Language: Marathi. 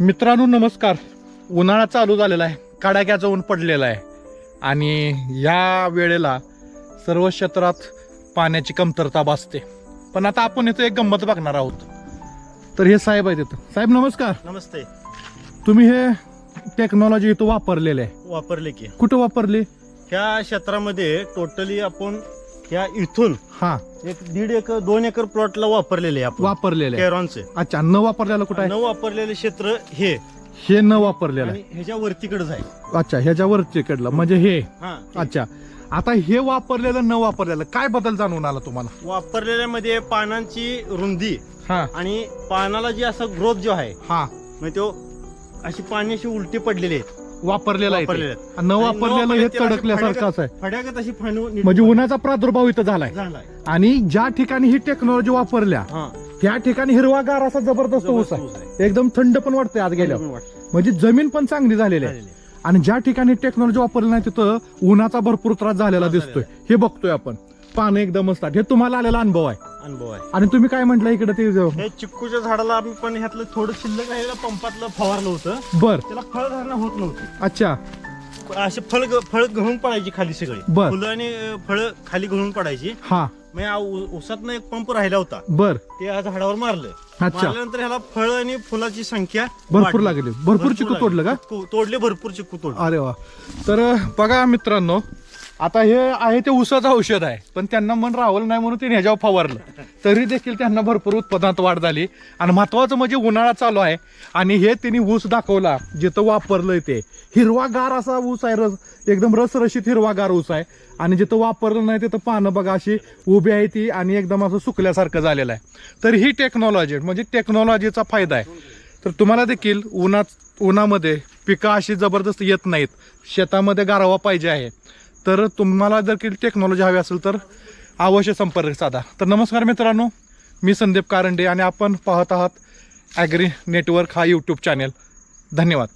मित्रांनो नमस्कार. उन्हाळा चालू झालेला आहे. कडाक्याचं ऊन पडलेलं आहे. आणि या वेळेला सर्व क्षेत्रात पाण्याची कमतरता भासते. पण आता आपण इथं एक गंमत बघणार आहोत. तर हे साहेब आहेत इथं. साहेब नमस्कार. नमस्ते. तुम्ही हे टेक्नॉलॉजी इथं वापरलेले आहे. वापरले की. कुठं वापरली? ह्या क्षेत्रामध्ये टोटली आपण ह्या इथून हा. एक दीड एकर दोन एकर प्लॉटला वापरलेले आहे आपण. वापरलेले. आहे केरॉनचे. अच्छा न वापरलेलं कुठं न आहे वापरलेले क्षेत्र हे. हे न वापरलेलं आहे. ह्याच्या वरतीकडे जाईल. अच्छा ह्याच्या वरतीकडलं म्हणजे हे. हा. अच्छा. आता हे वापरलेलं न वापरलेलं काय बदल जाणून आला तुम्हाला? वापरलेल्यामध्ये पानांची रुंदी हा. आणि पानाला जी असं ग्रोथ जो आहे हा. म्हणजे तो अशी पाणी अशी उलटी पडलेली आहेत. वापरलेलं आहे ते. आणि न आणि न वापरलेलं हे वापरलेलं आहे. फड्यागत अशी फाणू नीट म्हणजे उन्हाचा प्रादुर्भाव इथं झालाय. झालाय. आणि ज्या ठिकाणी ही टेक्नॉलॉजी वापरल्या हा. त्या ठिकाणी हिरवागार असा जबरदस्त ऊस जबरदस्त आहे ऊस आहे. एकदम थंड पण वाटतंय आज गेल्यावर. वाटतं. म्हणजे जमीन पण चांगली झालेली आहे. झालेलं आहे. आणि ज्या ठिकाणी टेक्नॉलॉजी वापरली नाही तिथं उन्हाचा भरपूर त्रास झालेला त्रास दिसतोय. हे बघतोय आपण. पानं एकदम असतात. हे तुम्हाला आलेला अनुभव आहे. अनुभव आहे. आणि तुम्ही काय म्हटलं इकडे ते हे चिक्कूच्या झाडाला आम्ही पण ह्यातलं थोडं शिल्लक राहिलेलं पंपातलं फवारलं होतं. बर. त्याला फळधारणा होत नव्हती. अच्छा. असे फळ फळ गळून पडायची खाली सगळी. बर. फुलं आणि फळ खाली गळून पडायची. हा. मग उसात एक पंप राहिला होता. बर. ते या झाडावर मारलं. अच्छा. मारल्यानंतर ह्याला फळ आणि फुलाची संख्या भरपूर वाढली. लागली. भरपूर चिकू लागली. तोडलं का? चिक्कू तोडले भरपूर चिक्कू तोडले. अरे वा. तर बघा मित्रांनो आता हे आहे ते ऊसाचं औषध आहे. पण त्यांना मन रावलं नाही म्हणून त्यांनी ह्याच्यावर फवारलं. तरी देखील त्यांना भरपूर उत्पादनात वाढ झाली. आणि महत्वाचं म्हणजे उन्हाळा चालू आहे. आणि हे त्यांनी ऊस दाखवला जिथं वापरलंय ते. हिरवागार असा ऊस आहे रस एकदम रसरशीत हिरवागार ऊस आहे. आणि जिथं वापरलं नाही तिथं पानं बघा अशी उभी आहे ती आणि एकदम असं सुकल्यासारखं झालेलं आहे. तर ही टेक्नॉलॉजी म्हणजे टेक्नॉलॉजीचा फायदा आहे. तर तुम्हाला देखील उन्हात उन्हामध्ये पिकं अशी जबरदस्त येत नाहीत. शेतामध्ये गारवा पाहिजे आहे. तर तुम्हाला जर की टेक्नॉलॉजी हवी असेल तर अवश्य संपर्क साधा. तर नमस्कार मित्रांनो मी संदीप कारंडे आणि आपण पाहत आहात ॲग्री नेटवर्क हा यूट्यूब चॅनेल धन्यवाद.